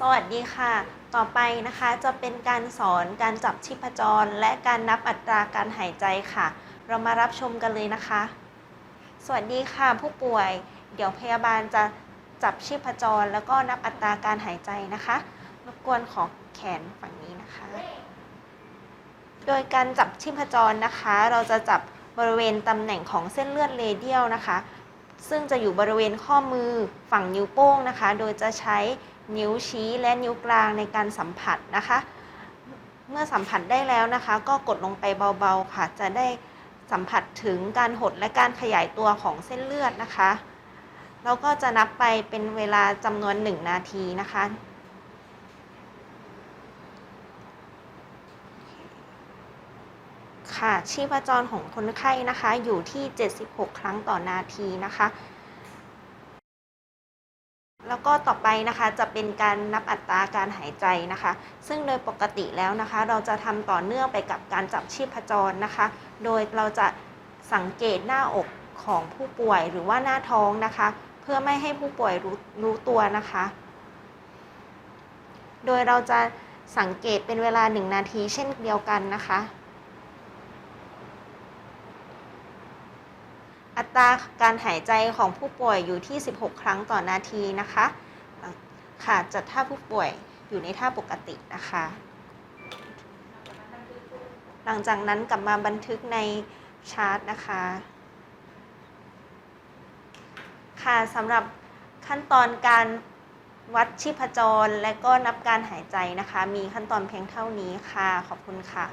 สวัสดีค่ะ ต่อไปนะคะจะเป็นการสอนการจับชีพจร และการนับอัตราการหายใจค่ะ เรามารับชมกันเลยนะคะ สวัสดีค่ะ ผู้ป่วย เดี๋ยวพยาบาลจะจับชีพจร แล้วก็นับอัตราการหายใจนะคะรบกวนขอแขนฝั่งนี้นะคะ โดยการจับชีพจรนะคะ เราจะจับบริเวณตำแหน่งของเส้นเลือดเรเดียลนะคะ ซึ่งจะอยู่บริเวณข้อมือฝั่งนิ้วโป้งนะคะ โดยจะใช้ นิ้วชี้และนิ้วกลางในการสัมผัสนะคะ เมื่อสัมผัสได้แล้วนะคะ ก็กดลงไปเบาๆค่ะ จะได้สัมผัสถึงการหดและการขยายตัวของเส้นเลือดนะคะเราก็จะนับไปเป็นเวลาจำนวน 1 นาทีนะคะ ค่ะชีพจรของคนไข้นะคะอยู่ที่ 76 ครั้งต่อนาทีนะคะ แล้วก็ต่อไปนะคะจะเป็นการนับอัตราการหายใจนะคะ ซึ่งโดยปกติแล้วนะคะ เราจะทำต่อเนื่องไปกับการจับชีพจรนะคะ โดยเราจะสังเกตหน้าอกของผู้ป่วยหรือว่าหน้าท้องนะคะ เพื่อไม่ให้ผู้ป่วยรู้รู้ตัวนะคะ โดยเราจะสังเกตเป็นเวลา 1 นาทีเช่นเดียวกันนะคะ ตราการหายใจของผู้ป่วยอยู่ที่ 16 ครั้งต่อนาทีนะคะค่ะจัดท่าผู้ป่วยอยู่ในท่าปกตินะคะ หลังจากนั้นกลับมาบันทึกในชาร์ตนะคะ ค่ะสำหรับขั้นตอนการวัดชีพจรและก็นับการหายใจนะคะ มีขั้นตอนเพียงเท่านี้ค่ะ ขอบคุณค่ะ